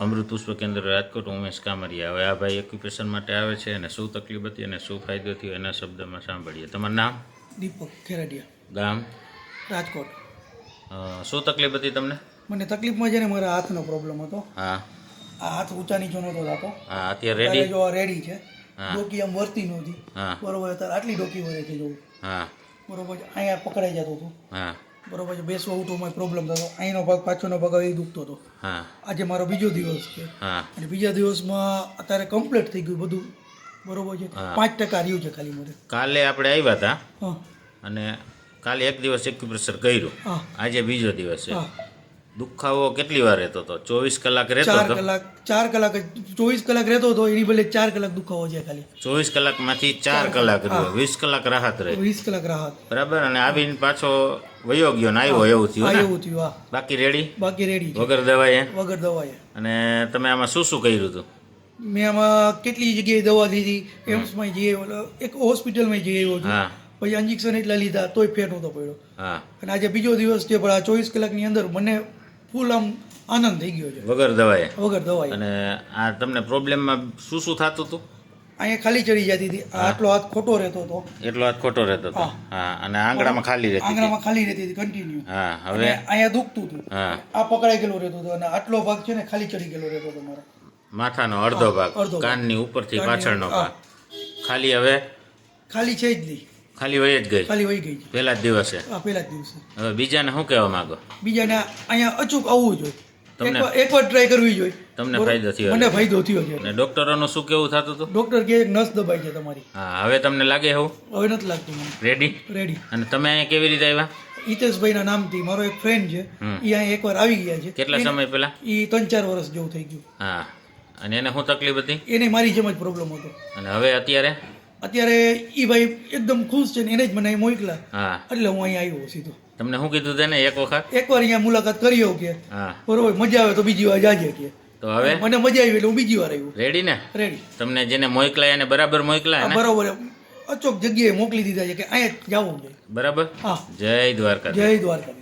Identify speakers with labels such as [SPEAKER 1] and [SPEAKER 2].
[SPEAKER 1] અમૃત પુષ્પ કેન્દ્ર રાજકોટ ઉમેશ કામરિયા. હવે આ ભાઈ એક્યુપેશન માટે આવે છે અને શું તકલીફ હતી અને શું ફાયદો થયો એના શબ્દમાં સાંભળીએ. તમારું નામ?
[SPEAKER 2] દીપક ખેરાડિયા.
[SPEAKER 1] ગામ?
[SPEAKER 2] રાજકોટ.
[SPEAKER 1] શું તકલીફ હતી તમને?
[SPEAKER 2] મને તકલીફમાં છે ને મારા હાથનો પ્રોબ્લેમ હતો.
[SPEAKER 1] હા.
[SPEAKER 2] આ હાથ ઊંચા નીચો નહોતો થતો.
[SPEAKER 1] હા અત્યારે રેડી
[SPEAKER 2] જો રેડી છે. ડોકી આમ વર્તી નહોતી.
[SPEAKER 1] હા.
[SPEAKER 2] બરોબર અત્યારે આટલી ડોકી વળે છે જોવું
[SPEAKER 1] હા.
[SPEAKER 2] બરોબર અહીંયા પકડાઈ જતું હતું.
[SPEAKER 1] હા.
[SPEAKER 2] બરોબર છે બેસવા ઉઠવામાં પ્રોબ્લેમ થતો અહીંનો ભાગ પાછળનો ભાગ એ દુખતો હતો. આજે મારો બીજો દિવસ છે. અને બીજા દિવસમાં અત્યારે કમ્પ્લીટ થઈ ગયું બધું. બરોબર છે પાંચ ટકા રહ્યું છે ખાલી મને
[SPEAKER 1] કાલે આપણે આવ્યા હતા. અને કાલે એક દિવસ એક્યુપ્રેશર કર્યું. આજે બીજો દિવસ છે. દુખાવો કેટલી વાર રહેતો હતો? ચોવીસ કલાક રહેતો
[SPEAKER 2] ચાર કલાક ચાર કલાક ચોવીસ કલાક રહેતો હતો એની બદલે ચાર કલાક દુખાવો છે ખાલી.
[SPEAKER 1] ચોવીસ કલાકમાંથી ચાર કલાક રહ્યો. વીસ કલાક રાહત રહે.
[SPEAKER 2] વીસ કલાક રાહત.
[SPEAKER 1] બરાબર? અને આવીને પાછો વયો ગયો ને આવ્યો એવું થયું
[SPEAKER 2] એવું થયું હા.
[SPEAKER 1] બાકી રેડી
[SPEAKER 2] બાકી રેડી
[SPEAKER 1] વગર દવાએ
[SPEAKER 2] વગર દવાએ
[SPEAKER 1] અને તમે આમાં શું શું કર્યું હતું?
[SPEAKER 2] મેં આમાં કેટલી જગ્યાએ દવા લીધી? એમ્સમાં જઈએ આવ્યો એક હોસ્પિટલમાં જઈ આવ્યો છું. પછી ઇન્જેક્શન એટલા લીધા તોય ફેર નહોતો પડ્યો.
[SPEAKER 1] હા.
[SPEAKER 2] અને આજે બીજો દિવસ છે પણ આ ચોવીસ કલાકની અંદર મને ફૂલ આમ આનંદ થઈ ગયો છે.
[SPEAKER 1] વગર દવાએ?
[SPEAKER 2] વગર દવાએ.
[SPEAKER 1] અને આ તમને પ્રોબ્લેમમાં શું શું થતું હતું?
[SPEAKER 2] અહીંયા ખાલી ચડી જતી હતી. આટલો હાથ ખોટો રહેતો હતો.
[SPEAKER 1] એટલો હાથ ખોટો રહેતો હતો. હા. અને આંગળામાં ખાલી રહેતી
[SPEAKER 2] આંગળામાં ખાલી રહેતી હતી કન્ટિન્યુ
[SPEAKER 1] હા હવે?
[SPEAKER 2] અહીંયા દુખતું હતું.
[SPEAKER 1] હા.
[SPEAKER 2] આ પકડાઈ ગયેલો રહેતો હતો અને આટલો ભાગ છે ને ખાલી ચડી ગયેલો રહેતો હતો મારો.
[SPEAKER 1] માથાનો અડધો ભાગ કાનની ઉપરથી પાછળનો ભાગ. ખાલી હવે?
[SPEAKER 2] ખાલી છે જ નહીં.
[SPEAKER 1] ખાલી વહી જ ગઈ?
[SPEAKER 2] ખાલી વહી ગઈ
[SPEAKER 1] પહેલા જ દિવસે?
[SPEAKER 2] હા પહેલા જ દિવસે.
[SPEAKER 1] હવે બીજાને શું કહેવા માંગો?
[SPEAKER 2] બીજાને અહીંયા અચૂક આવવું જોઈએ. એકવાર ટ્રાય કરવી જોઈએ.
[SPEAKER 1] તમને ફાયદો થયો
[SPEAKER 2] મને ફાયદો થયો છે.
[SPEAKER 1] અને ડોક્ટરોનું શું કેવું થતું હતું?
[SPEAKER 2] ડોક્ટર કે એક નસ દબાઈ છે તમારી.
[SPEAKER 1] હા હવે તમને લાગે એવું?
[SPEAKER 2] હવે નથી લાગતું મને.
[SPEAKER 1] રેડી
[SPEAKER 2] રેડી
[SPEAKER 1] અને તમે અહીંયા કેવી રીતે આવ્યા?
[SPEAKER 2] હિતેશભાઈના નામથી મારો એક ફ્રેન્ડ છે. એ અહીંયા એકવાર આવી ગયા છે.
[SPEAKER 1] કેટલા સમય પહેલા?
[SPEAKER 2] એ ત્રણ ચાર વર્ષ જેવું થઈ ગયું.
[SPEAKER 1] હા. અને એને શું તકલીફ હતી?
[SPEAKER 2] એને મારી જેમ જ પ્રોબ્લેમ હતો.
[SPEAKER 1] અને હવે અત્યારે?
[SPEAKER 2] અત્યારે એ ભાઈ એકદમ ખુશ છે ને એને જ મને મોકલા
[SPEAKER 1] હા.
[SPEAKER 2] એટલે હું અહીંયા આવ્યો સીધો.
[SPEAKER 1] તમને શું કીધું તેને એક વખત?
[SPEAKER 2] એકવાર અહીંયા મુલાકાત કરી કે.
[SPEAKER 1] હા.
[SPEAKER 2] બરોબર મજા આવે તો બીજી વાર જાજે કે.
[SPEAKER 1] તો હવે?
[SPEAKER 2] મને મજા આવી એટલે હું બીજી વાર આવ્યું.
[SPEAKER 1] રેડી ને?
[SPEAKER 2] રેડી
[SPEAKER 1] તમને જેને મોકલાય એને બરાબર મોકલાય ને?
[SPEAKER 2] બરોબર. અચોક જગ્યાએ મોકલી દીધા છે કે અહીંયા જ જવું
[SPEAKER 1] બરાબર?
[SPEAKER 2] હા.
[SPEAKER 1] જય દ્વારકા
[SPEAKER 2] જય દ્વારકા